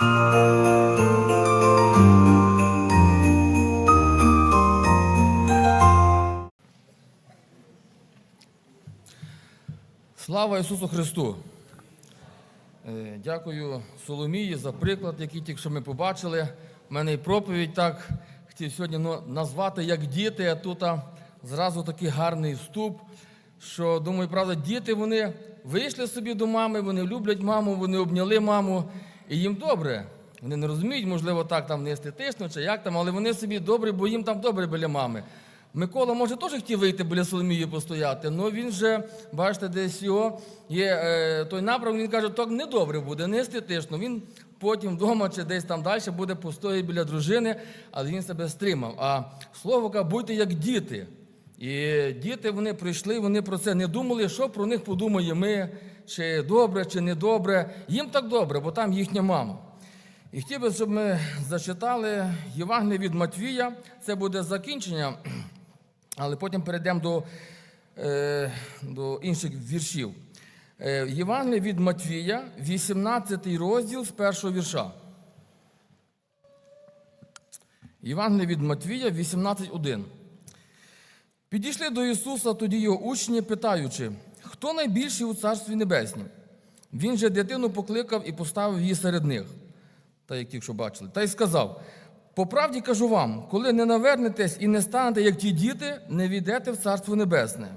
Слава Ісусу Христу! Е, Дякую Соломії за приклад, який тільки що ми побачили. У мене і проповідь так хотів сьогодні ну, назвати як діти, а тут зразу такий гарний вступ. Що думаю, правда, діти вони вийшли собі до мами, вони люблять маму, вони обняли маму, і їм добре. Вони не розуміють, можливо, так там не естетично чи як там, але вони собі добре, бо їм там добре біля мами. Микола, може, теж хотів вийти біля Соломії постояти, але він вже, бачите, десь його є е, той напрямок, він каже, так не добре буде, не естетично. Він потім вдома чи десь там далі буде постояти біля дружини, але він себе стримав. А слово каже, будьте як діти. І діти вони прийшли, вони про це не думали, що про них подумає ми, чи добре, чи не добре. Їм так добре, бо там їхня мама. І хотів би, щоб ми зачитали Євангеліє від Матвія. Це буде закінчення, але потім перейдемо до, е, до інших віршів. Е, Євангеліє від Матвія, 18 розділ з першого вірша. Євангеліє від Матвія, 18.1. Підійшли до Ісуса тоді його учні, питаючи, хто найбільший у Царстві Небеснім? Він же дитину покликав і поставив її серед них, та як тільки що бачили, та й сказав: по правді кажу вам, коли не навернетесь і не станете, як ті діти, не війдете в Царство Небесне.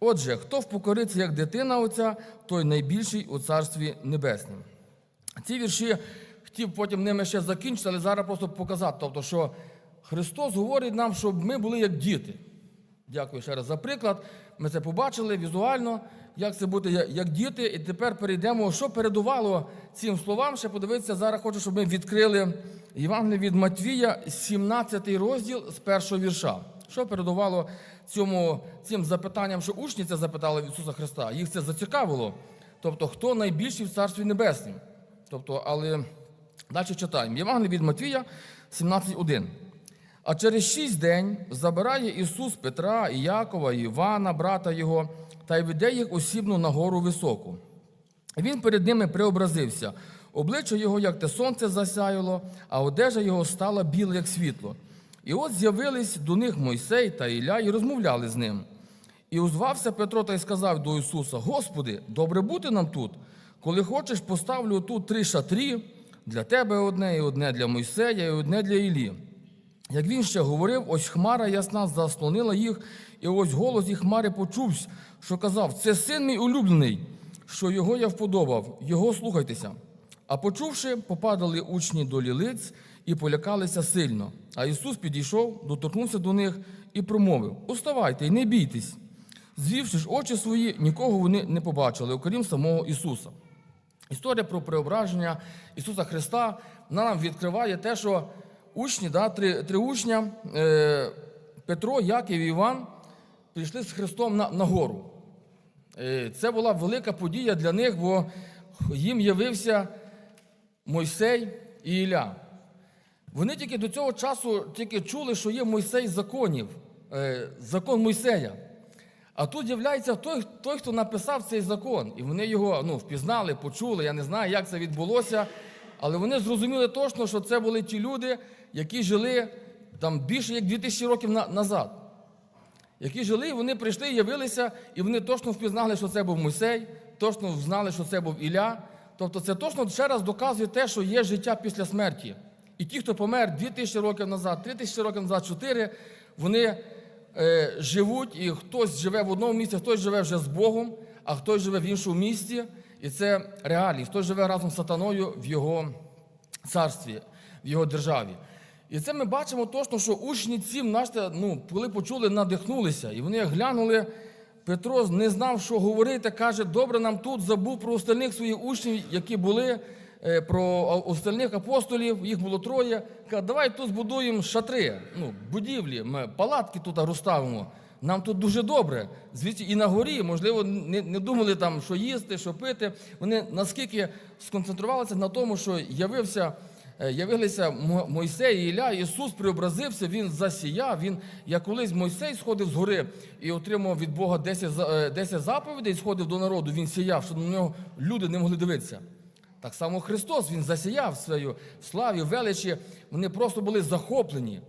Отже, хто впокориться, як дитина оця, той найбільший у Царстві Небесному. Ці вірші хотів потім ними ще закінчити, але зараз просто показати. Тобто, що Христос говорить нам, щоб ми були як діти. Дякую ще раз за приклад. Ми це побачили візуально, як це бути як- діти. І тепер перейдемо, що передувало цим словам. Ще подивитися, зараз хочу, щоб ми відкрили Євангеліє від Матвія, 17 розділ з першого вірша. Що передувало цьому, цим запитанням, що учні це запитали Ісуса Христа? Їх це зацікавило. Тобто, хто найбільший в Царстві Небеснім? Тобто, але далі читаємо. Євангеліє від Матвія, 17.1. А через шість день забирає Ісус Петра, і Якова, і Івана, брата його, та й веде їх осібно на гору високу. Він перед ними преобразився. Обличчя його, як те сонце засяяло, а одежа його стала біла, як світло. І от з'явились до них Мойсей та Ілля і розмовляли з ним. І узвався Петро та й сказав до Ісуса: Господи, добре бути нам тут. Коли хочеш, поставлю тут три шатрі для тебе одне, і одне для Мойсея, і одне для Іллі. Як він ще говорив, ось хмара ясна заслонила їх, і ось голос і хмари почувся, що казав: Це син мій улюблений, що його я вподобав, його слухайтеся. А почувши, попадали учні до лілиць і полякалися сильно. А Ісус підійшов, доторкнувся до них і промовив: Уставайте і не бійтесь. Звівши ж очі свої, нікого вони не побачили, окрім самого Ісуса. Історія про преображення Ісуса Христа нам відкриває те, що учні, да, три, три учня е, Петро, Яків і Іван прийшли з Христом на, на гору. Е, це була велика подія для них, бо їм явився Мойсей і Ілля. Вони тільки до цього часу тільки чули, що є Мойсей законів, е, закон Мойсея. А тут з'являється той, той, хто написав цей закон. І вони його ну, впізнали, почули. Я не знаю, як це відбулося. Але вони зрозуміли точно, що це були ті люди, які жили там більше як 2000 років на- назад. Які жили, і вони прийшли, явилися, і вони точно впізнали, що це був Мойсей, точно знали, що це був Ілля. Тобто це точно ще раз доказує те, що є життя після смерті. І ті, хто помер 2000 років назад, 3000 років назад, 4, вони е, живуть, і хтось живе в одному місці, хтось живе вже з Богом, а хтось живе в іншому місці. І це реальність. Хтось живе разом з сатаною в його царстві, в його державі. І це ми бачимо точно, що учні ці, ну, коли почули, надихнулися. І вони глянули, Петро не знав, що говорити, каже, добре нам тут забув про остальних своїх учнів, які були, е, про остальних апостолів, їх було троє. Каже, давай тут збудуємо шатри, ну, будівлі, ми палатки тут розставимо. Нам тут дуже добре. Звідси і на горі, можливо, не, не думали там, що їсти, що пити. Вони наскільки сконцентрувалися на тому, що явився, явилися Мойсей і Ілля, Ісус преобразився, Він засіяв. Він, як колись Мойсей сходив з гори і отримав від Бога 10, за- е, 10 заповідей, сходив до народу, він сіяв, що на нього люди не могли дивитися. Так само Христос Він засіяв своєю славі, величі. Вони просто були захоплені.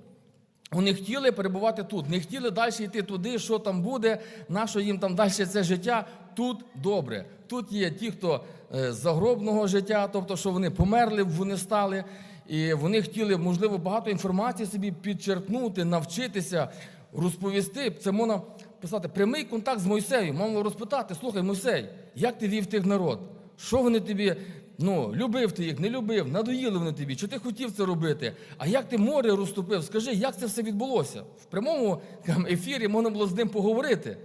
Вони хотіли перебувати тут, не хотіли далі йти туди, що там буде, на що їм там далі це життя. Тут добре. Тут є ті, хто е, загробного життя, тобто, що вони померли, вони стали, і вони хотіли, можливо, багато інформації собі підчерпнути, навчитися, розповісти. Це можна писати прямий контакт з Мойсеєм, можна розпитати, слухай, Мойсей, як ти вів тих народ? Що вони тобі, ну, любив ти їх, не любив, надоїли вони тобі, чи ти хотів це робити? А як ти море розступив? Скажи, як це все відбулося? В прямому ефірі можна було з ним поговорити.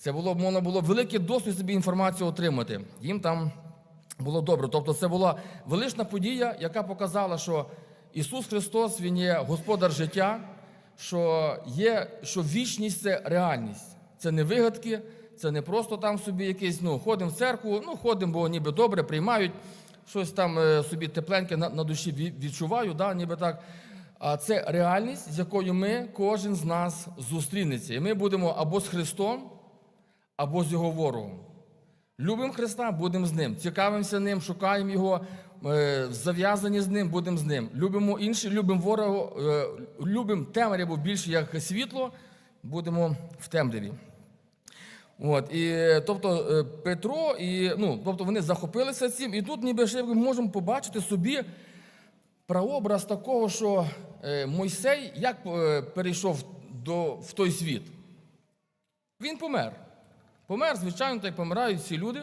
Це було, можна було великий досвід собі інформацію отримати. Їм там було добре. Тобто це була велична подія, яка показала, що Ісус Христос Він є господар життя, що є, що вічність це реальність. Це не вигадки, це не просто там собі якийсь, ну, ходимо в церкву, ну, ходимо, бо ніби добре, приймають, щось там е, собі тепленьке на, на душі відчуваю, да, ніби так. А це реальність, з якою ми, кожен з нас зустрінеться. І ми будемо або з Христом, або з його ворогом. Любимо Христа, будемо з ним. Цікавимося ним, шукаємо його, е, зав'язані з ним, будемо з ним. Любимо інші, любимо ворога, е, любимо темряву більше як світло, будемо в темряві. От, і, е, тобто Петро, і, ну, тобто вони захопилися цим, і тут ніби ще ми можемо побачити собі прообраз такого, що Мойсей як перейшов до, в той світ. Він помер. Помер, звичайно, так помирають всі люди.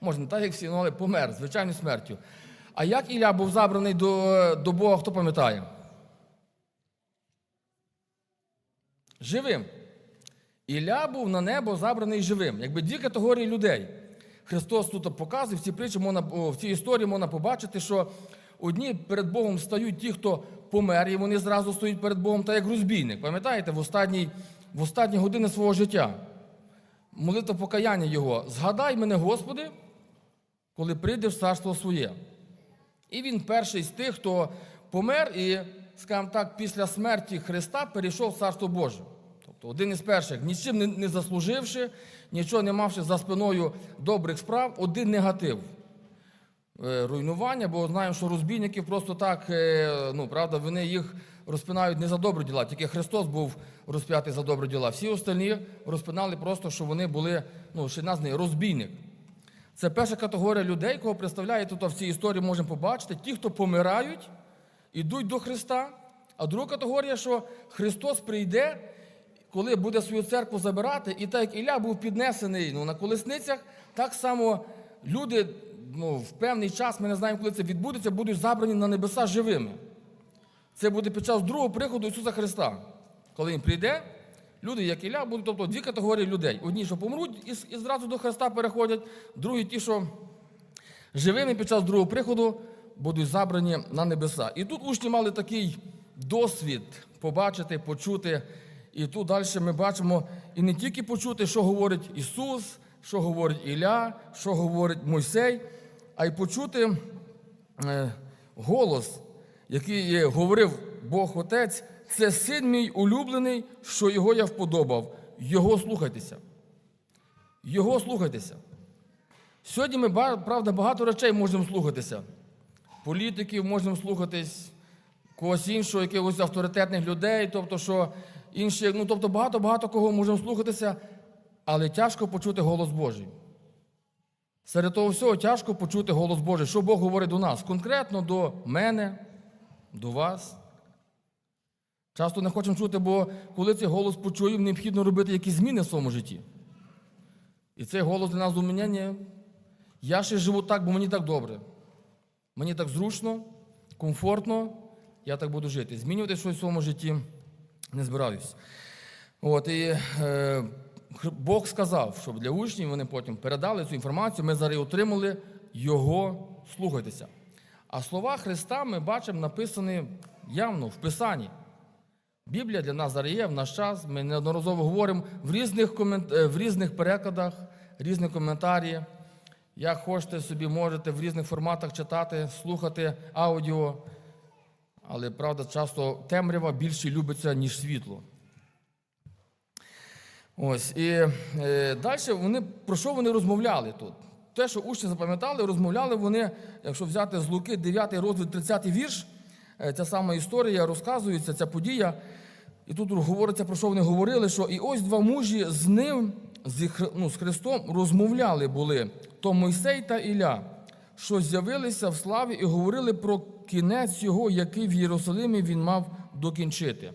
Може, не так, як всі, ну, але помер, звичайно, смертю. А як Ілля був забраний до, до Бога, хто пам'ятає? Живим. Ілля був на небо забраний живим. Якби дві категорії людей. Христос тут показує, в цій притчі можна, в цій історії можна побачити, що одні перед Богом стають ті, хто помер, і вони зразу стоять перед Богом, так як розбійник. Пам'ятаєте, в останній, в останні години свого життя. Молитва покаяння його. Згадай мене, Господи, коли прийде в царство своє. І він перший з тих, хто помер і, скажімо так, після смерті Христа перейшов в Царство Боже. Тобто один із перших, нічим не- заслуживши, нічого не мавши за спиною добрих справ, один негатив. Е, Руйнування, бо знаємо, що розбійники просто так, е, ну, правда, вони їх розпинають не за добрі діла, тільки Христос був розп'ятий за добрі діла. Всі остальні розпинали просто, що вони були, ну, ще названий розбійник. Це перша категорія людей, кого представляє тут в цій історії можемо побачити. Ті, хто помирають, ідуть до Христа. А друга категорія, що Христос прийде, коли буде свою церкву забирати, і так як Ілля був піднесений ну, на колесницях, так само люди ну, в певний час, ми не знаємо, коли це відбудеться, будуть забрані на небеса живими. Це буде під час другого приходу Ісуса Христа. Коли Він прийде, люди, як Ілля, будуть, тобто дві категорії людей. Одні, що помруть і, і зразу до Христа переходять, другі ті, що живими під час другого приходу будуть забрані на небеса. І тут учні мали такий досвід побачити, почути. І тут далі ми бачимо і не тільки почути, що говорить Ісус, що говорить Ілля, що говорить Мойсей, а й почути е, голос, який говорив Бог Отець, це син мій улюблений, що його я вподобав. Його слухайтеся. Його слухайтеся. Сьогодні ми, правда, багато речей можемо слухатися. Політиків можемо слухатись, когось іншого, якихось авторитетних людей, тобто, що інші, ну тобто багато-багато кого можемо слухатися, але тяжко почути голос Божий. Серед того всього тяжко почути голос Божий, що Бог говорить до нас, конкретно до мене, до вас. Часто не хочемо чути, бо коли цей голос почуємо, необхідно робити якісь зміни в своєму житті. І цей голос для нас ні. Я ще живу так, бо мені так добре. Мені так зручно, комфортно, я так буду жити. Змінювати щось в своєму житті не збираюсь. От, і е, Бог сказав, щоб для учнів вони потім передали цю інформацію, ми зараз отримали його слухайтеся. А слова Христа ми бачимо написані явно в Писанні. Біблія для нас зараз є в наш час. Ми неодноразово говоримо в різних, комент... е, в різних перекладах, різні коментарі. Як хочете собі, можете в різних форматах читати, слухати аудіо. Але правда, часто темрява більше любиться, ніж світло. Ось. І е, далі вони, про що вони розмовляли тут? Те, що учні запам'ятали, розмовляли вони, якщо взяти з Луки 9 розділ 30 вірш, е, ця сама історія розказується, ця подія. І тут говориться, про що вони говорили, що і ось два мужі з ним, з, ну, з Христом, розмовляли були, то Мойсей та Ілля, що з'явилися в славі і говорили про кінець його, який в Єрусалимі він мав докінчити.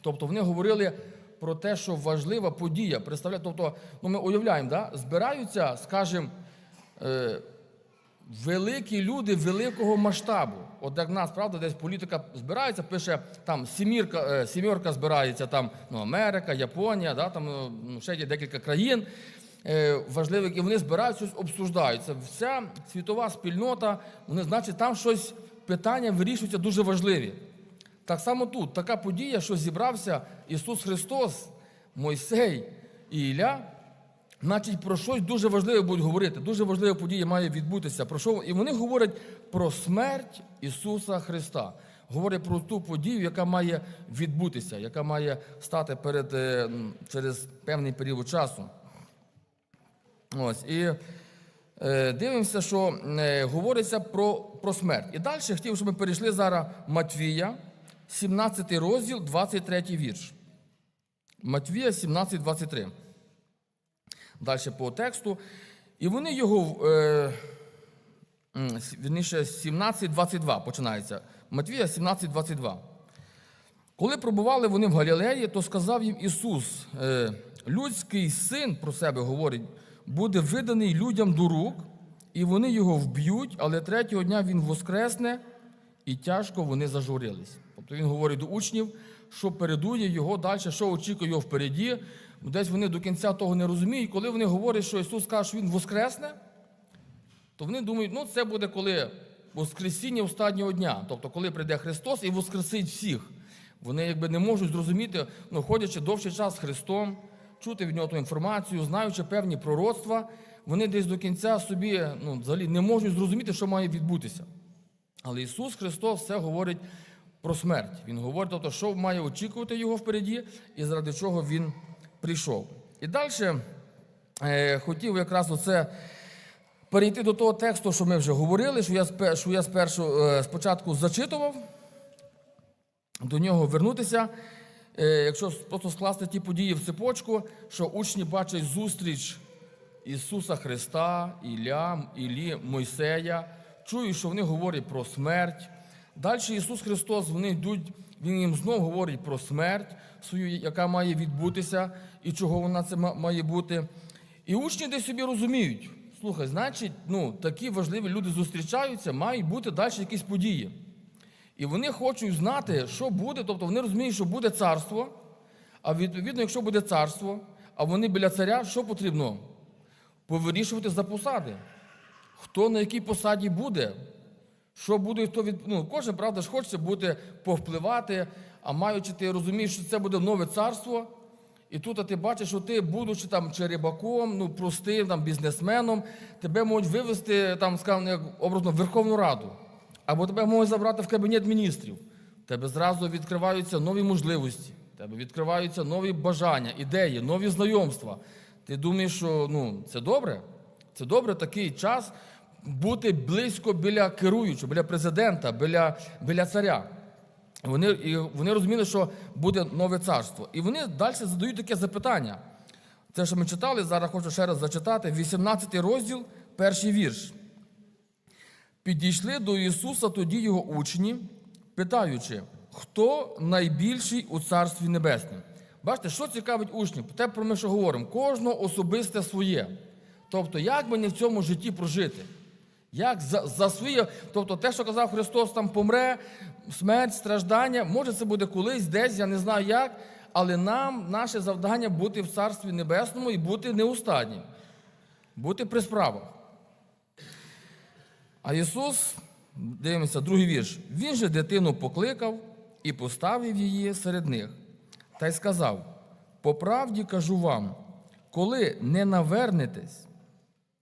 Тобто вони говорили про те, що важлива подія. Представляєте, тобто, ну ми уявляємо, да? збираються, скажімо, великі люди великого масштабу. От як нас, правда, десь політика збирається, пише там сімірка, е, сімерка збирається, там ну, Америка, Японія, да, там е, ну, ще є декілька країн. е, Важливих, і вони збирають щось обсуждають. Це вся світова спільнота, вони, значить, там щось питання вирішуються дуже важливі. Так само тут така подія, що зібрався Ісус Христос, Мойсей і Ілля, значить про щось дуже важливе будуть говорити. Дуже важлива подія має відбутися. Про що? І вони говорять про смерть Ісуса Христа. Говорять про ту подію, яка має відбутися, яка має стати перед, е, через певний період часу. Ось. І е, дивимося, що е, говориться про, про смерть. І далі хотів, щоб ми перейшли зараз Матвія, 17 розділ, 23 вірш. Матвія 17, 23. Далі по тексту. І вони його, е, вірніше, 17, 22 починається. Матвія 17, 22. Коли пробували вони в Галілеї, то сказав їм Ісус, е, людський син про себе говорить, буде виданий людям до рук, і вони його вб'ють, але третього дня він воскресне, і тяжко вони зажурились. Тобто він говорить до учнів, що передує його далі, що очікує його впереді. Десь вони до кінця того не розуміють. Коли вони говорять, що Ісус каже, що Він воскресне, то вони думають, ну це буде коли Воскресіння останнього дня, тобто коли прийде Христос і воскресить всіх. Вони якби не можуть зрозуміти, ну, ходячи довший час з Христом, чути від нього ту інформацію, знаючи певні пророцтва, вони десь до кінця собі ну, взагалі не можуть зрозуміти, що має відбутися. Але Ісус Христос все говорить про смерть. Він говорить, тобто, що має очікувати його впереді, і заради чого він прийшов. І далі е, хотів якраз оце перейти до того тексту, що ми вже говорили, що я, що я спершу, е, спочатку зачитував, до нього вернутися. Е, Якщо просто скласти ті події в цепочку, що учні бачать зустріч Ісуса Христа, Ілля, Іллі, Мойсея, чують, що вони говорять про смерть. Далі Ісус Христос, вони йдуть, Він їм знову говорить про смерть, свою, яка має відбутися, і чого вона це має бути. І учні десь собі розуміють, слухай, значить, ну, такі важливі люди зустрічаються, мають бути далі якісь події. І вони хочуть знати, що буде, тобто вони розуміють, що буде царство, а відповідно, якщо буде царство, а вони біля царя, що потрібно? Повирішувати за посади. Хто на якій посаді буде, що буде, хто від. Ну, кожен, правда, ж хоче бути, повпливати, а маючи, ти розумієш, що це буде нове царство. І тут а ти бачиш, що ти, будучи там чи ну, простим там, бізнесменом, тебе можуть вивезти, там, скажімо, як образно, в Верховну Раду. Або тебе можуть забрати в кабінет міністрів. Тебе зразу відкриваються нові можливості, тебе відкриваються нові бажання, ідеї, нові знайомства. Ти думаєш, що ну, це добре? Це добре такий час бути близько біля керуючого, біля президента, біля, біля царя. Вони, і вони розуміли, що буде нове царство. І вони далі задають таке запитання. Це, що ми читали, зараз хочу ще раз зачитати, 18 розділ, перший вірш. Підійшли до Ісуса тоді його учні, питаючи, хто найбільший у Царстві Небесному. Бачите, що цікавить учнів? Те, про ми що говоримо, кожного особисте своє. Тобто, як мені в цьому житті прожити? Як за, за своє, тобто те, що казав Христос, там помре, смерть, страждання, може це буде колись, десь, я не знаю як, але нам наше завдання бути в Царстві Небесному і бути неустаднім, бути при справах. А Ісус, дивимося, другий вірш, Він же дитину покликав і поставив її серед них, та й сказав: по правді кажу вам, коли не навернетесь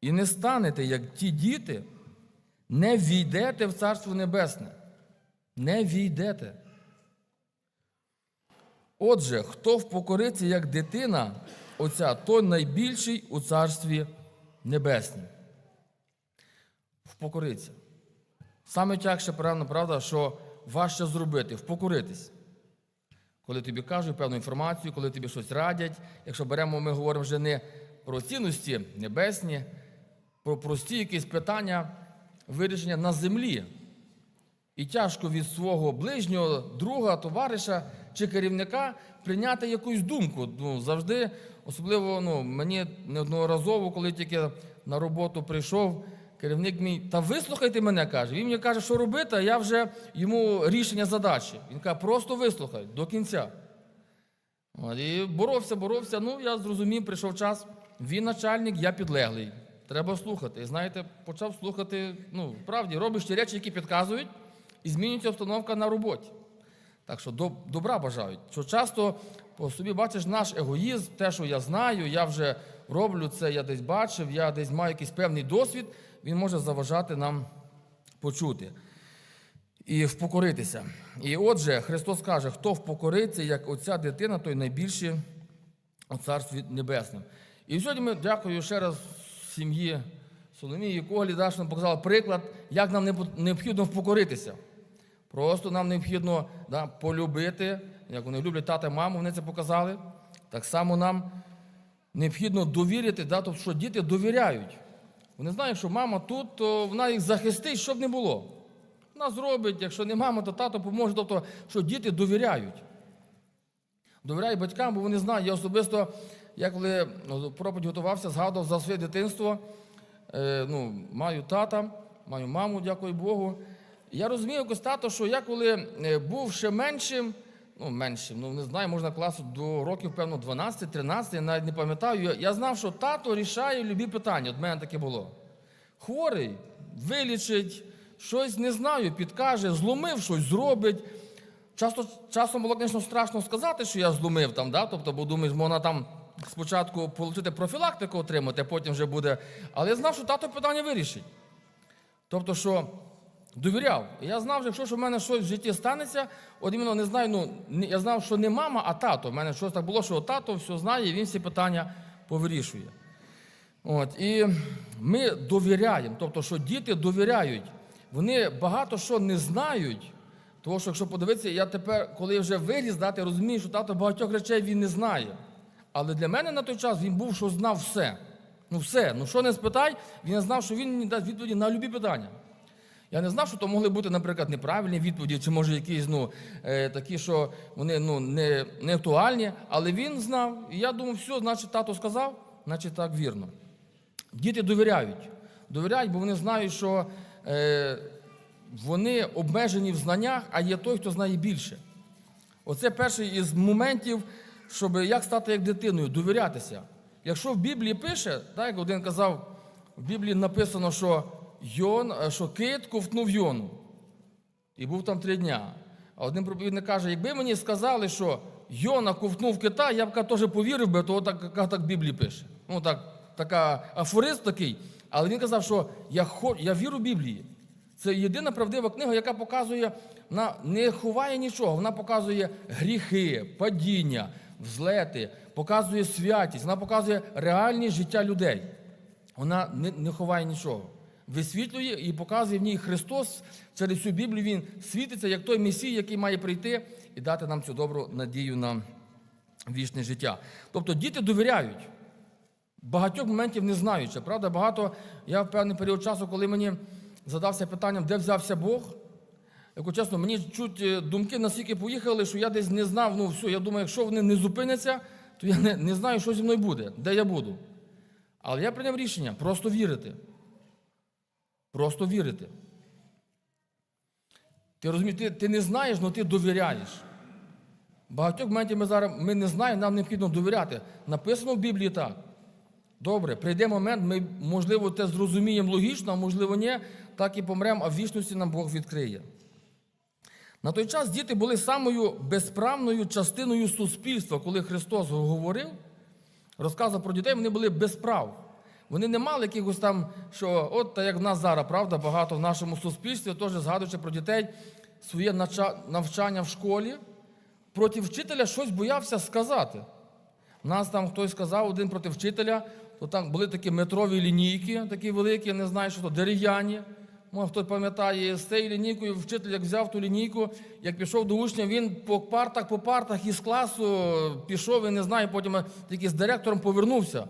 і не станете, як ті діти, не війдете в Царство Небесне. Не війдете. Отже, хто впокориться як дитина, оця, той найбільший у Царстві Небеснім. впокоритися. Саме тягше, певно, правда, що важче зробити, впокоритись. Коли тобі кажуть певну інформацію, коли тобі щось радять. Якщо беремо, ми говоримо вже не про цінності небесні, про прості якісь питання вирішення на землі. І тяжко від свого ближнього, друга, товариша чи керівника прийняти якусь думку. Ну, завжди, особливо ну, мені неодноразово, коли тільки на роботу прийшов, керівник мій, та вислухайте мене, каже. Він мені каже, що робити, а я вже йому рішення задачі. Він каже, просто вислухай до кінця. І боровся, боровся. Ну, я зрозумів, прийшов час. Він начальник, я підлеглий. Треба слухати. І знаєте, почав слухати, ну, справді, робиш ті речі, які підказують, і змінюється обстановка на роботі. Так що доб- добра бажають. Що часто по собі бачиш наш егоїзм, те, що я знаю, я вже роблю це, я десь бачив, я десь маю якийсь певний досвід, він може заважати нам почути і впокоритися. І отже, Христос каже, хто впокориться, як оця дитина, той найбільший у Царстві Небесному. І сьогодні ми дякую ще раз сім'ї Соломії Коглі, да, що нам показали приклад, як нам необхідно впокоритися. Просто нам необхідно да, полюбити, як вони люблять тата і маму, вони це показали. Так само нам необхідно довірити, да, тобто, що діти довіряють. Вони знають, що мама тут, то вона їх захистить, щоб не було. Вона зробить, якщо не мама, то тато поможе. Тобто, що діти довіряють. Довіряють батькам, бо вони знають. Я особисто, я коли ну, проповідь готувався, згадував за своє дитинство. Е, ну, маю тата, маю маму, дякую Богу. Я розумію якось тато, що я коли е, був ще меншим, ну меншим, ну не знаю, можна класу до років, певно, 12-13, я навіть не пам'ятаю. Я, знав, що тато рішає любі питання. От мене таке було. Хворий, вилічить, щось не знаю, підкаже, зломив щось, зробить. Часто, часом було, звісно, страшно сказати, що я зломив там, да? тобто, бо думаєш, можна там спочатку отримати профілактику отримати, а потім вже буде. Але я знав, що тато питання вирішить. Тобто, що довіряв. Я знав, що якщо у мене щось в житті станеться, от іменно не знаю, ну я знав, що не мама, а тато. У мене щось так було, що тато все знає, і він всі питання повирішує. От, і ми довіряємо, тобто, що діти довіряють. Вони багато що не знають. Тому що, якщо подивитися, я тепер, коли вже виріс, да, ти розумію, що тато багатьох речей він не знає. Але для мене на той час він був, що знав все. Ну все. Ну що не спитай, він знав, що він мені дасть відповіді на любі питання. Я не знав, що то могли бути, наприклад, неправильні відповіді, чи може якісь ну, е, такі, що вони ну, не, не актуальні, але він знав. І я думав, все, значить, тато сказав, значить так вірно. Діти довіряють. Довіряють, бо вони знають, що е, вони обмежені в знаннях, а є той, хто знає більше. Оце перший із моментів, щоб як стати як дитиною, довірятися. Якщо в Біблії пише, так, як один казав, в Біблії написано, що, Йон, е, що кит ковтнув Йону. І був там три дня. А один проповідник каже, якби мені сказали, що Йона ковтнув кита, я б теж повірив би, то так, так, так в Біблії пише. Ну так, така афорист такий. Але він казав, що я, хо, я вірю в Біблії. Це єдина правдива книга, яка показує, вона не ховає нічого, вона показує гріхи, падіння, взлети, показує святість, вона показує реальність життя людей. Вона не, не ховає нічого. Висвітлює і показує в ній Христос через всю Біблію. Він світиться як той Месій, який має прийти і дати нам цю добру надію на вічне життя. Тобто діти довіряють. Багатьох моментів не знаючи. Правда, багато я в певний період часу, коли мені задався питанням, де взявся Бог. Якщо чесно, мені чуть е, думки настільки поїхали, що я десь не знав, ну все, я думаю, якщо вони не зупиняться, то я не, не знаю, що зі мною буде, де я буду. Але я прийняв рішення просто вірити. Просто вірити. Ти розумієш, ти, ти не знаєш, але ти довіряєш. Багатьох моментів ми зараз ми не знаємо, нам необхідно довіряти. Написано в Біблії так. Добре, прийде момент, ми, можливо, це зрозуміємо логічно, а можливо, ні, так і помремо, а в вічності нам Бог відкриє. На той час діти були самою безправною частиною суспільства, коли Христос говорив, розказував про дітей, вони були без прав. Вони не мали якихось там, що от та як в нас зараз, правда, багато в нашому суспільстві, теж згадуючи про дітей, своє навчання в школі, проти вчителя щось боявся сказати. Нас там хтось сказав один проти вчителя, то там були такі метрові лінійки, такі великі, я не знаю, що то дерев'яні. Може хтось пам'ятає, з цією лінійкою вчитель, як взяв ту лінійку, як пішов до учня, він по партах, по партах із класу пішов, і не знаю, потім тільки з директором повернувся.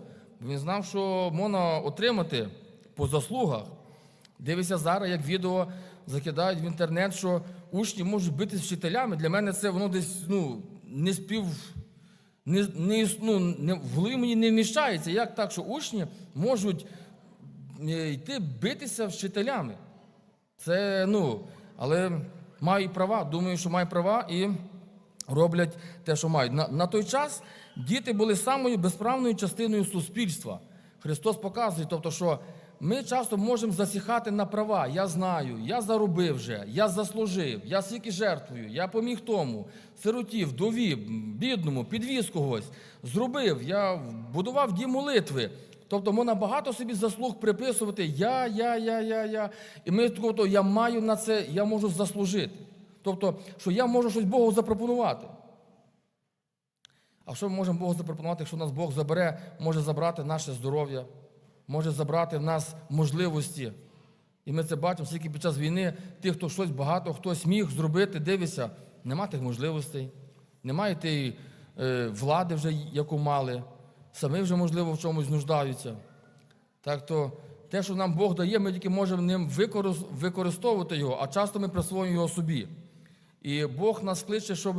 Він знав, що можна отримати по заслугах. Дивися зараз, як відео закидають в інтернет, що учні можуть бити з вчителями. Для мене це воно десь ну, не спів. Не, не, ну, не, в голові мені не вміщається, як так, що учні можуть е, йти битися з вчителями. Це, ну, але мають права, думаю, що мають права і роблять те, що мають. На, на той час діти були самою безправною частиною суспільства. Христос показує, тобто, що ми часто можемо засіхати на права. Я знаю, я заробив вже, я заслужив, я скільки жертвую, я поміг тому, сироті, вдові, бідному, підвіз когось, зробив, я будував дім молитви. Тобто можна багато собі заслуг приписувати я, я, я, я, я. І ми тобто, я маю на це, я можу заслужити. Тобто, що я можу щось Богу запропонувати. А що ми можемо Богу запропонувати, якщо нас Бог забере, може забрати наше здоров'я, може забрати в нас можливості. І ми це бачимо, скільки під час війни тих, хто щось багато, хтось міг зробити, дивися, нема тих можливостей, немає тієї е, влади, вже, яку мали, самі вже, можливо, в чомусь нуждаються. Так то те, що нам Бог дає, ми тільки можемо ним використовувати його, а часто ми присвоюємо його собі. І Бог нас кличе, щоб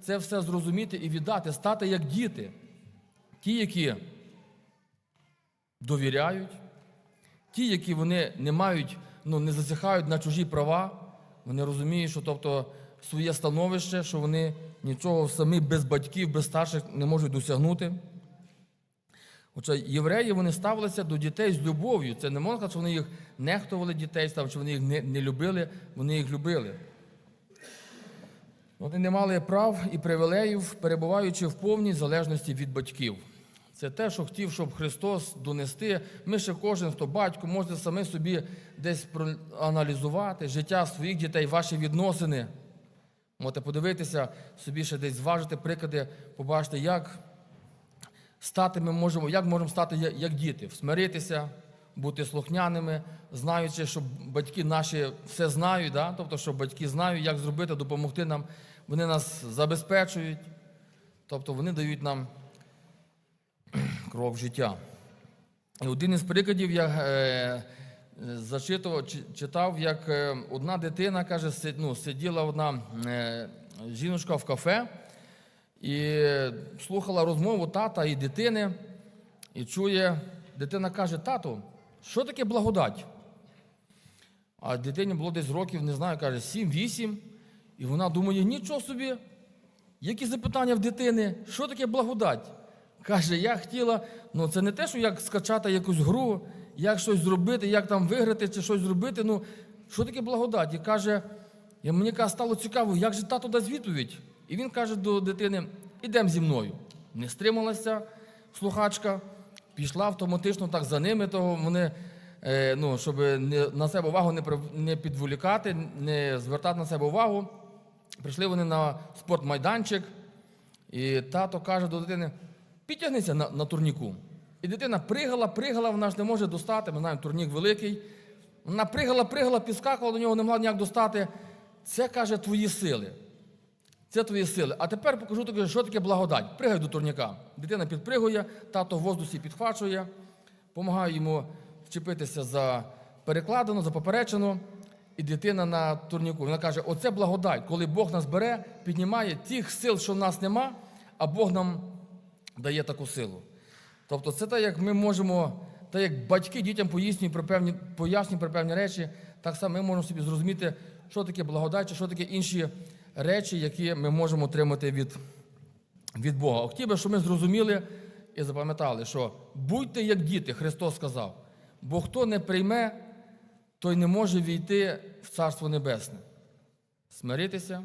це все зрозуміти і віддати, стати як діти, ті, які довіряють, ті, які вони не мають, ну, не засихають на чужі права, вони розуміють, що тобто своє становище, що вони нічого самі без батьків, без старших не можуть досягнути. Хоча євреї вони ставилися до дітей з любов'ю. Це не можна сказати, що вони їх нехтували дітей, став, що вони їх не, не любили, вони їх любили. Вони не мали прав і привілеїв, перебуваючи в повній залежності від батьків. Це те, що хотів, щоб Христос донести. Ми ще кожен, хто батько, можете самі собі десь проаналізувати життя своїх дітей, ваші відносини. Можете подивитися, собі ще десь зважити приклади, побачити, як стати ми можемо, як можемо стати як діти, смиритися, бути слухняними, знаючи, що батьки наші все знають, да? тобто, що батьки знають, як зробити, допомогти нам, вони нас забезпечують, тобто вони дають нам крок життя. І один із прикладів я е, зачитував, читав, як е, одна дитина каже, ну, сиділа одна е, жіночка в кафе і слухала розмову тата і дитини, і чує, дитина каже: тату, що таке благодать? А дитині було десь років, не знаю, каже, 7-8, і вона думає, нічого собі, які запитання в дитини, що таке благодать? Каже, я хотіла, ну це не те, що як скачати якусь гру, як щось зробити, як там виграти чи щось зробити. Ну, що таке благодать? І каже, і мені каже, стало цікаво, як же тато дасть відповідь? І він каже до дитини: ідемо зі мною. Не стрималася слухачка, пішла автоматично так за ними, того вони, е, ну, щоб на себе увагу не підволікати, не звертати на себе увагу. Прийшли вони на спортмайданчик, і тато каже до дитини: підтягнися на, на турніку. І дитина пригала, пригала, вона ж не може достати. Ми знаємо, турнік великий. Вона пригала, пригала, підскакувала до нього, не могла ніяк достати. Це каже твої сили. Це твої сили. А тепер покажу що таке благодать. Пригай до турніка. Дитина підпригує, тато в воздусі підхвачує, допомагає йому вчепитися за перекладину, за поперечину. І дитина на турніку. Вона каже: оце благодать, коли Бог нас бере, піднімає тих сил, що в нас нема, а Бог нам дає таку силу. Тобто, це те, як ми можемо, так як батьки дітям пояснюють про певні, пояснюють про певні речі, так само ми можемо собі зрозуміти, що таке благодать, що таке інші речі, які ми можемо отримати від, від Бога. Хотів би, щоб ми зрозуміли і запам'ятали, що будьте як діти, Христос сказав, бо хто не прийме, той не може війти в Царство Небесне. Смиритися,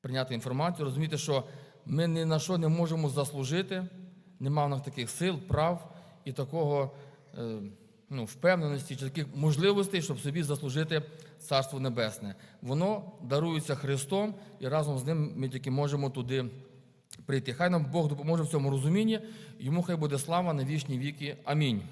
прийняти інформацію, розуміти, що ми ні на що не можемо заслужити, нема в нас таких сил, прав і такого е, ну, впевненості чи таких можливостей, щоб собі заслужити Царство Небесне. Воно дарується Христом, і разом з ним ми тільки можемо туди прийти. Хай нам Бог допоможе в цьому розумінні, йому хай буде слава на вічні віки. Амінь.